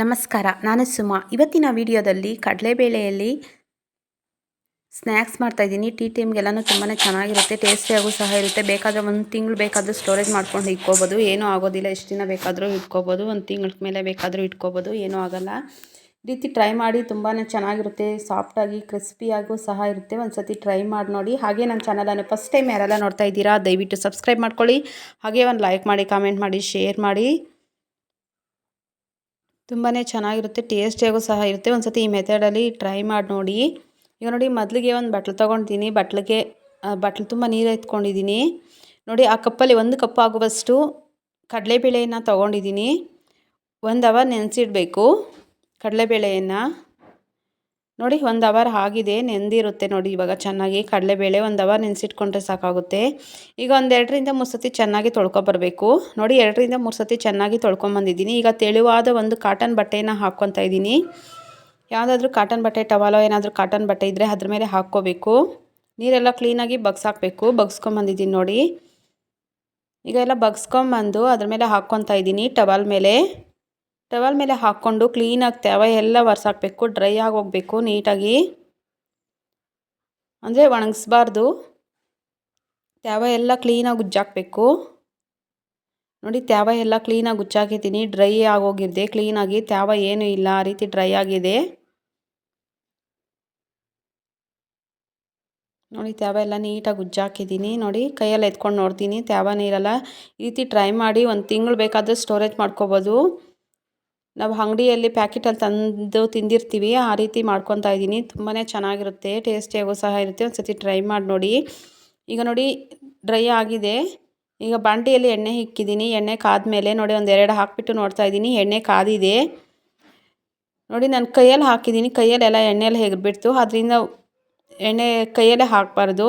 ನಮಸ್ಕಾರ, ನಾನು ಸುಮಾ. ಇವತ್ತಿನ ವಿಡಿಯೋದಲ್ಲಿ ಕಡಲೆಬೇಳೆಯಲ್ಲಿ ಸ್ನ್ಯಾಕ್ಸ್ ಮಾಡ್ತಾಯಿದ್ದೀನಿ ಟೀ ಟೈಮ್ಗೆಲ್ಲನೂ ತುಂಬಾ ಚೆನ್ನಾಗಿರುತ್ತೆ, ಟೇಸ್ಟಿಯಾಗೂ ಸಹ ಇರುತ್ತೆ. ಬೇಕಾದರೆ ಒಂದು ತಿಂಗಳು ಬೇಕಾದರೂ ಸ್ಟೋರೇಜ್ ಮಾಡ್ಕೊಂಡು ಇಟ್ಕೋಬೋದು. ಏನೂ ಆಗೋದಿಲ್ಲ, ಎಷ್ಟು ದಿನ ಬೇಕಾದರೂ ಇಟ್ಕೋಬೋದು. ಒಂದು ತಿಂಗಳ ಮೇಲೆ ಬೇಕಾದರೂ ಇಟ್ಕೋಬೋದು. ಏನೂ ಆಗೋಲ್ಲ. ಈ ರೀತಿ ಟ್ರೈ ಮಾಡಿ ತುಂಬಾ ಚೆನ್ನಾಗಿರುತ್ತೆ. ಸಾಫ್ಟಾಗಿ, ಕ್ರಿಸ್ಪಿಯಾಗೂ ಸಹ ಇರುತ್ತೆ. ಒಂದು ಸತಿ ಟ್ರೈ ಮಾಡಿ ನೋಡಿ. ಹಾಗೆ ನನ್ನ ಚಾನಲನ್ನು ಫಸ್ಟ್ ಟೈಮ್ ಯಾರೆಲ್ಲ ನೋಡ್ತಾ ಇದ್ದೀರಾ, ದಯವಿಟ್ಟು ಸಬ್ಸ್ಕ್ರೈಬ್ ಮಾಡ್ಕೊಳ್ಳಿ. ಹಾಗೆ ಒಂದು ಲೈಕ್ ಮಾಡಿ, ಕಾಮೆಂಟ್ ಮಾಡಿ, ಶೇರ್ ಮಾಡಿ. ತುಂಬಾ ಚೆನ್ನಾಗಿರುತ್ತೆ, ಟೇಸ್ಟಿಯಾಗೂ ಸಹ ಇರುತ್ತೆ. ಒಂದು ಸತಿ ಈ ಮೆಥಡಲ್ಲಿ ಟ್ರೈ ಮಾಡಿ ನೋಡಿ. ಈಗ ನೋಡಿ, ಮೊದಲಿಗೆ ಒಂದು ಬಟ್ಲು ತೊಗೊಳ್ತೀನಿ ಬಟ್ಲಿಗೆ ಬಟ್ಲು ತುಂಬ ನೀರು ಎತ್ಕೊಂಡಿದ್ದೀನಿ. ನೋಡಿ, ಆ ಕಪ್ಪಲ್ಲಿ ಒಂದು ಕಪ್ ಆಗುವಷ್ಟು ಕಡಲೆಬೇಳೆಯನ್ನು ತೊಗೊಂಡಿದ್ದೀನಿ. ಒಂದು ಅವರ್ ನೆನೆಸಿಡಬೇಕು. ಕಡಲೆಬೇಳೆಯನ್ನು. ನೋಡಿ, ಒಂದು ಅವರ್ ಆಗಿದೆ, ನೆಂದಿರುತ್ತೆ ನೋಡಿ, ಇವಾಗ ಚೆನ್ನಾಗಿ ಕಡಲೆಬೇಳೆ ಒಂದು ಅವರ್ ನೆನೆಸಿಟ್ಕೊಂಡ್ರೆ ಸಾಕಾಗುತ್ತೆ. ಈಗ ಒಂದು ಎರಡರಿಂದ ಮೂರು ಸತಿ ಚೆನ್ನಾಗಿ ತೊಳ್ಕೊಬರ್ಬೇಕು ನೋಡಿ, ಎರಡರಿಂದ ಮೂರು ಸತಿ ಚೆನ್ನಾಗಿ ತೊಳ್ಕೊಂಬಂದಿದ್ದೀನಿ ಈಗ ತೆಳುವಾದ ಒಂದು ಕಾಟನ್ ಬಟ್ಟೆಯನ್ನು ಹಾಕ್ಕೊತಾ ಇದ್ದೀನಿ. ಯಾವುದಾದ್ರೂ ಕಾಟನ್ ಬಟ್ಟೆ ಟವಾಲೋ ಏನಾದರೂ ಕಾಟನ್ ಬಟ್ಟೆ ಇದ್ದರೆ ಅದ್ರ ಮೇಲೆ ಹಾಕ್ಕೋಬೇಕು. ನೀರೆಲ್ಲ ಕ್ಲೀನಾಗಿ ಬಗ್ಸಾಕಬೇಕು. ಬಗ್ಸ್ಕೊಂಬಂದಿದ್ದೀನಿ ನೋಡಿ. ಈಗ ಎಲ್ಲ ಬಗ್ಸ್ಕೊಂಬಂದು ಅದ್ರ ಮೇಲೆ ಹಾಕ್ಕೊತಾ ಇದ್ದೀನಿ ಟವಲ್ ಮೇಲೆ. ಟವಲ್ ಮೇಲೆ ಹಾಕ್ಕೊಂಡು ಕ್ಲೀನಾಗಿ ತವ ಎಲ್ಲ ಒರೆಸಾಕಬೇಕು, ಡ್ರೈ ಆಗಿ ಹೋಗಬೇಕು ನೀಟಾಗಿ. ಅಂದರೆ ಒಣಗಿಸ್ಬಾರ್ದು. ತ್ಯಾವ ಎಲ್ಲ ಕ್ಲೀನಾಗಿ ಉಜ್ಜಾಕಬೇಕು. ನೋಡಿ ತ್ಯಾವ ಎಲ್ಲ ಕ್ಲೀನಾಗಿ ಉಜ್ಜಾಕಿದ್ದೀನಿ. ಡ್ರೈ ಆಗೋಗಿದ್ದೆ ಕ್ಲೀನಾಗಿ ತ್ಯಾವ ಏನೂ ಇಲ್ಲ, ಆ ರೀತಿ ಡ್ರೈ ಆಗಿದೆ. ನೋಡಿ ತ್ಯಾವ ಎಲ್ಲ ನೀಟಾಗಿ ಉಜ್ಜಾಕಿದ್ದೀನಿ. ನೋಡಿ, ಕೈಯಲ್ಲಿ ಎತ್ಕೊಂಡು ನೋಡ್ತೀನಿ. ತ್ಯಾವ ನೀರೆಲ್ಲ ಈ ರೀತಿ ಟ್ರೈ ಮಾಡಿ ಒಂದು ತಿಂಗಳು ಬೇಕಾದರೆ ಸ್ಟೋರೇಜ್ ಮಾಡ್ಕೋಬೋದು. ನಾವು ಅಂಗಡಿಯಲ್ಲಿ ಪ್ಯಾಕೆಟಲ್ಲಿ ತಂದು ತಿಂದಿರ್ತೀವಿ, ಆ ರೀತಿ ಮಾಡ್ಕೊತಾ ಇದ್ದೀನಿ. ತುಂಬಾ ಚೆನ್ನಾಗಿರುತ್ತೆ ಟೇಸ್ಟಿಯಾಗೂ ಸಹ ಇರುತ್ತೆ. ಒಂದು ಸತಿ ಟ್ರೈ ಮಾಡಿ ನೋಡಿ. ಈಗ ನೋಡಿ, ಡ್ರೈ ಆಗಿದೆ. ಈಗ ಬಾಂಡಿಯಲ್ಲಿ ಎಣ್ಣೆ ಇಕ್ಕಿದ್ದೀನಿ. ಎಣ್ಣೆ ಕಾದ್ಮೇಲೆ ನೋಡಿ ಒಂದೆರಡು ಹಾಕಿಬಿಟ್ಟು ನೋಡ್ತಾ ಇದ್ದೀನಿ. ಎಣ್ಣೆ ಕಾದಿದೆ. ನೋಡಿ, ನಾನು ಕೈಯಲ್ಲಿ ಹಾಕಿದ್ದೀನಿ. ಕೈಯಲ್ಲೆಲ್ಲ ಎಣ್ಣೆಯಲ್ಲಿ ಹೆಗ್ಬಿಡ್ತು. ಅದರಿಂದ ಎಣ್ಣೆ ಕೈಯಲ್ಲೇ ಹಾಕಬಾರ್ದು.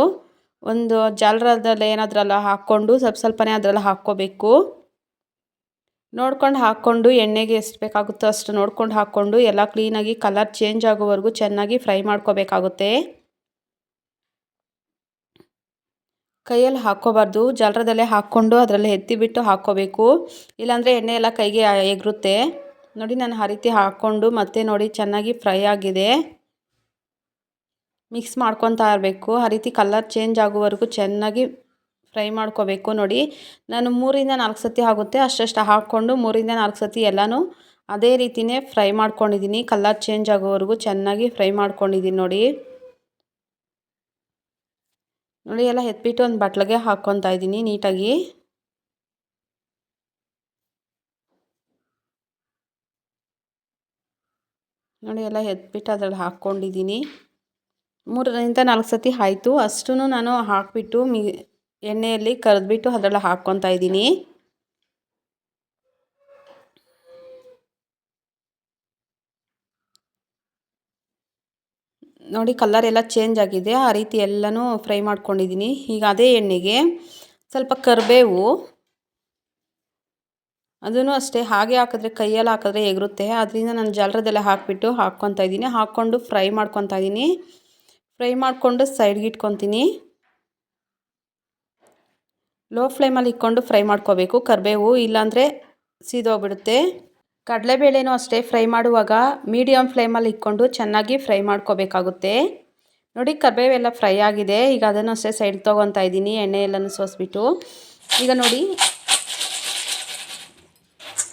ಒಂದು ಜಾಲರದಲ್ಲಿ ಏನಾದ್ರಲ್ಲ ಹಾಕ್ಕೊಂಡು, ಸ್ವಲ್ಪ ಸ್ವಲ್ಪನೇ ಅದರಲ್ಲಿ ಹಾಕ್ಕೋಬೇಕು. ನೋಡ್ಕೊಂಡು ಹಾಕ್ಕೊಂಡು ಎಣ್ಣೆಗೆ ಎಷ್ಟು ಬೇಕಾಗುತ್ತೋ ಅಷ್ಟು ನೋಡ್ಕೊಂಡು ಹಾಕ್ಕೊಂಡು ಎಲ್ಲ ಕ್ಲೀನಾಗಿ ಕಲರ್ ಚೇಂಜ್ ಆಗೋವರೆಗೂ ಚೆನ್ನಾಗಿ ಫ್ರೈ ಮಾಡ್ಕೋಬೇಕಾಗುತ್ತೆ. ಕೈಯಲ್ಲಿ ಹಾಕ್ಕೋಬಾರ್ದು ಜಲರದಲ್ಲೇ ಹಾಕ್ಕೊಂಡು ಅದರಲ್ಲಿ ಎತ್ತಿಬಿಟ್ಟು ಹಾಕ್ಕೋಬೇಕು. ಇಲ್ಲಾಂದರೆ ಎಣ್ಣೆ ಎಲ್ಲ ಕೈಗೆ ಎಗರುತ್ತೆ. ನೋಡಿ ನಾನು ಆ ರೀತಿ ಹಾಕ್ಕೊಂಡು ಮತ್ತೆ ನೋಡಿ ಚೆನ್ನಾಗಿ ಫ್ರೈ ಆಗಿದೆ. ಮಿಕ್ಸ್ ಮಾಡ್ಕೊತಾ ಇರಬೇಕು. ಆ ರೀತಿ ಕಲರ್ ಚೇಂಜ್ ಆಗೋವರೆಗೂ ಚೆನ್ನಾಗಿ ಫ್ರೈ ಮಾಡ್ಕೋಬೇಕು ನೋಡಿ. ನಾನು ಮೂರಿಂದ ನಾಲ್ಕು ಸತಿ ಆಗುತ್ತೆ, ಅಷ್ಟಷ್ಟು ಹಾಕ್ಕೊಂಡು ಮೂರಿಂದ ನಾಲ್ಕು ಸತಿ ಎಲ್ಲನೂ ಅದೇ ರೀತಿಯೇ ಫ್ರೈ ಮಾಡ್ಕೊಂಡಿದ್ದೀನಿ ಕಲರ್ ಚೇಂಜ್ ಆಗೋವರೆಗೂ ಚೆನ್ನಾಗಿ ಫ್ರೈ ಮಾಡ್ಕೊಂಡಿದ್ದೀನಿ ನೋಡಿ. ನೋಡಿ, ಎಲ್ಲ ಎತ್ಬಿಟ್ಟು ಒಂದು ಬಟ್ಲಿಗೆ ಹಾಕ್ಕೊತಾ ಇದ್ದೀನಿ ನೀಟಾಗಿ. ನೋಡಿ, ಎಲ್ಲ ಎತ್ಬಿಟ್ಟು ಅದ್ರಲ್ಲಿ ಹಾಕ್ಕೊಂಡಿದ್ದೀನಿ ಮೂರರಿಂದ ನಾಲ್ಕು ಸತಿ ಆಯಿತು. ಅಷ್ಟೂ ನಾನು ಹಾಕಿಬಿಟ್ಟು ಮಿ ಎಣ್ಣೆಯಲ್ಲಿ ಕರೆದ್ಬಿಟ್ಟು ಅದರಲ್ಲಿ ಹಾಕ್ಕೊತಾ ಇದ್ದೀನಿ. ನೋಡಿ ಕಲರ್ ಎಲ್ಲ ಚೇಂಜ್ ಆಗಿದೆ. ಆ ರೀತಿ ಎಲ್ಲನೂ ಫ್ರೈ ಮಾಡ್ಕೊಂಡಿದ್ದೀನಿ. ಈಗ ಅದೇ ಎಣ್ಣೆಗೆ ಸ್ವಲ್ಪ ಕರಿಬೇವು. ಅದನ್ನು ಅಷ್ಟೇ ಹಾಗೆ ಹಾಕಿದ್ರೆ ಕೈಯಲ್ಲಿ ಹಾಕಿದ್ರೆ ಎಗರುತ್ತೆ ಅದರಿಂದ ನಾನು ಜಲರದಲ್ಲೇ ಹಾಕಿಬಿಟ್ಟು ಹಾಕ್ಕೊತಾ ಇದ್ದೀನಿ. ಹಾಕ್ಕೊಂಡು ಫ್ರೈ ಮಾಡ್ಕೊತಾ ಇದ್ದೀನಿ. ಫ್ರೈ ಮಾಡಿಕೊಂಡು ಸೈಡ್ಗೆ ಇಟ್ಕೊತೀನಿ. ಲೋ ಫ್ಲೇಮಲ್ಲಿ ಇಕ್ಕೊಂಡು ಫ್ರೈ ಮಾಡ್ಕೋಬೇಕು. ಕರಿಬೇವು ಇಲ್ಲಾಂದರೆ ಸೀದೋಗ್ಬಿಡುತ್ತೆ. ಕಡಲೆಬೇಳೆನೂ ಅಷ್ಟೇ ಫ್ರೈ ಮಾಡುವಾಗ ಮೀಡಿಯಮ್ ಫ್ಲೇಮಲ್ಲಿ ಇಕ್ಕೊಂಡು ಚೆನ್ನಾಗಿ ಫ್ರೈ ಮಾಡ್ಕೋಬೇಕಾಗುತ್ತೆ. ನೋಡಿ, ಕರಿಬೇವೆಲ್ಲ ಫ್ರೈ ಆಗಿದೆ. ಈಗ ಅದನ್ನು ಅಷ್ಟೇ ಸೈಡ್ ತೊಗೊತಾ ಇದ್ದೀನಿ. ಎಣ್ಣೆ ಎಲ್ಲನೂ ಸೋಸ್ಬಿಟ್ಟು. ಈಗ ನೋಡಿ,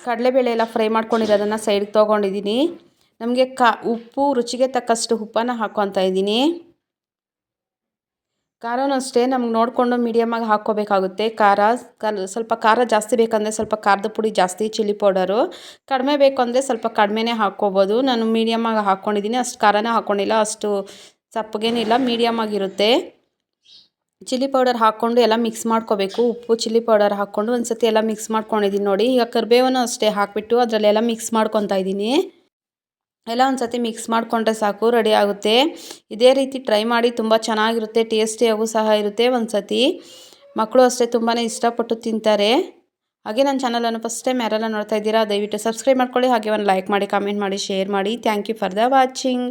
ಕಡಲೆಬೇಳೆ ಎಲ್ಲ ಫ್ರೈ ಮಾಡ್ಕೊಂಡಿರೋದನ್ನು ಸೈಡ್ಗೆ ತೊಗೊಂಡಿದ್ದೀನಿ. ನಮಗೆ ಕಾ ಉಪ್ಪು, ರುಚಿಗೆ ತಕ್ಕಷ್ಟು ಉಪ್ಪನ್ನು ಹಾಕೋತ ಇದ್ದೀನಿ. ಖಾರನೂ ಅಷ್ಟೇ, ನಮ್ಗೆ ನೋಡಿಕೊಂಡು ಮೀಡಿಯಮಾಗಿ ಹಾಕ್ಕೋಬೇಕಾಗುತ್ತೆ. ಖಾರ ಸ್ವಲ್ಪ ಖಾರ ಜಾಸ್ತಿ ಬೇಕಂದರೆ ಸ್ವಲ್ಪ ಖಾರದ ಪುಡಿ ಜಾಸ್ತಿ ಚಿಲ್ಲಿ ಪೌಡರು ಕಡಿಮೆ ಬೇಕು ಅಂದರೆ ಸ್ವಲ್ಪ ಕಡಿಮೆನೇ ಹಾಕ್ಕೋಬೋದು. ನಾನು ಮೀಡಿಯಮಾಗಿ ಹಾಕ್ಕೊಂಡಿದ್ದೀನಿ ಅಷ್ಟು ಖಾರನೇ ಹಾಕ್ಕೊಂಡಿಲ್ಲ. ಅಷ್ಟು ಸಪ್ಪಗೇನಿಲ್ಲ ಮೀಡಿಯಮಾಗಿರುತ್ತೆ ಚಿಲ್ಲಿ ಪೌಡರ್ ಹಾಕ್ಕೊಂಡು ಎಲ್ಲ ಮಿಕ್ಸ್ ಮಾಡ್ಕೋಬೇಕು. ಉಪ್ಪು ಚಿಲ್ಲಿ ಪೌಡರ್ ಹಾಕ್ಕೊಂಡು ಒಂದು ಸತಿ ಎಲ್ಲ ಮಿಕ್ಸ್ ಮಾಡ್ಕೊಂಡಿದ್ದೀನಿ ನೋಡಿ. ಈಗ ಕರಿಬೇವನ್ನು ಅಷ್ಟೇ ಹಾಕಿಬಿಟ್ಟು ಅದರಲ್ಲೆಲ್ಲ ಮಿಕ್ಸ್ ಮಾಡ್ಕೊತಾ ಇದ್ದೀನಿ ಎಲ್ಲ ಒಂದು ಸತಿ ಮಿಕ್ಸ್ ಮಾಡಿಕೊಂಡ್ರೆ ಸಾಕು ರೆಡಿ ಆಗುತ್ತೆ. ಇದೇ ರೀತಿ ಟ್ರೈ ಮಾಡಿ ತುಂಬ ಚೆನ್ನಾಗಿರುತ್ತೆ ಟೇಸ್ಟಿಯಾಗೂ ಸಹ ಇರುತ್ತೆ ಒಂದು ಸತಿ. ಮಕ್ಕಳು ಅಷ್ಟೇ ತುಂಬಾ ಇಷ್ಟಪಟ್ಟು ತಿಂತಾರೆ. ಹಾಗೆ ನನ್ನ ಚಾನಲನ್ನು ಫಸ್ಟ್ ಟೈಮ್ ಯಾರೆಲ್ಲ ನೋಡ್ತಾ ಇದ್ದೀರಾ, ದಯವಿಟ್ಟು ಸಬ್ಸ್ಕ್ರೈಬ್ ಮಾಡ್ಕೊಳ್ಳಿ. ಹಾಗೆ ಒಂದು ಲೈಕ್ ಮಾಡಿ ಕಾಮೆಂಟ್ ಮಾಡಿ ಶೇರ್ ಮಾಡಿ. Thank you for the watching